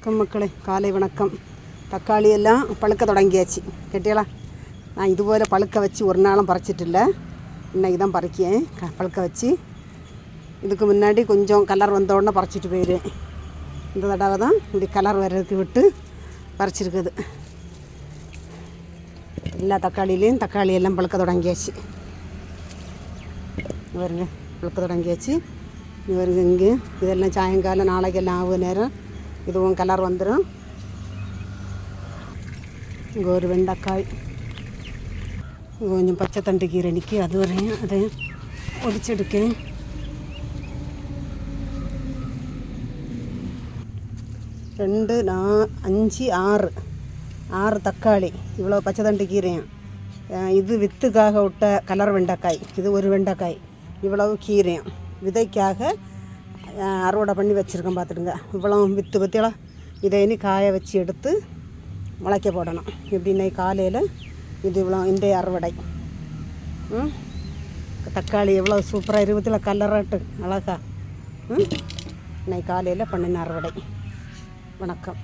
வணக்கம் மக்களே காலை வணக்கம். தக்காளி எல்லாம் பழுக்க தொடங்கியாச்சு. கேட்டீங்களா நான் இதுபோல் பழுக்க வச்சு ஒரு நாளும் பறிச்சிட்டில்ல. இன்றைக்கி தான் பறிக்கேன் க- பழுக்க வச்சு. இதுக்கு முன்னாடி கொஞ்சம் கலர் வந்த உடனே பறிச்சிட்டு போயிடுவேன். இந்த தடவை தான் இப்படி கலர் வர்றதுக்கு விட்டு பறிச்சிருக்குது. எல்லா தக்காளியிலையும் தக்காளி எல்லாம் பழுக்க தொடங்கியாச்சு. வருங்க பழுக்க தொடங்கியாச்சு. வருங்க இங்கே. இதெல்லாம் சாயங்காலம் நாளைக்கெல்லாம் ஆகும் நேரம். இதுவும் கலர் வந்துடும் இங்கே ஒரு வெண்டைக்காய். கொஞ்சம் பச்சை தண்டு கீரை நிற்கி அது வரையும் அதை ஒடிச்செடுக்கேன். ரெண்டு நா அஞ்சு ஆறு. ஆறு தக்காளி. இவ்வளோ பச்சை தண்டு கீரையும். இது வித்துக்காக விட்ட கலர் வெண்டைக்காய். இது ஒரு வெண்டைக்காய். இவ்வளவு கீரையும். விதைக்காக அறுவடை பண்ணி வச்சுருக்கேன் பார்த்துடுங்க இவ்வளோ வித்து பற்றியெல்லாம் இதை இனி காய வச்சு எடுத்து முளைக்க போடணும். எப்படின்னா காலையில் இது இவ்வளோ இந்த அறுவடை. தக்காளி எவ்வளோ சூப்பராக இருபத்தில் கலராட்டு அழகா. ம்? இன்னைக்கு காலையில் பண்ணின அறுவடை. வணக்கம்.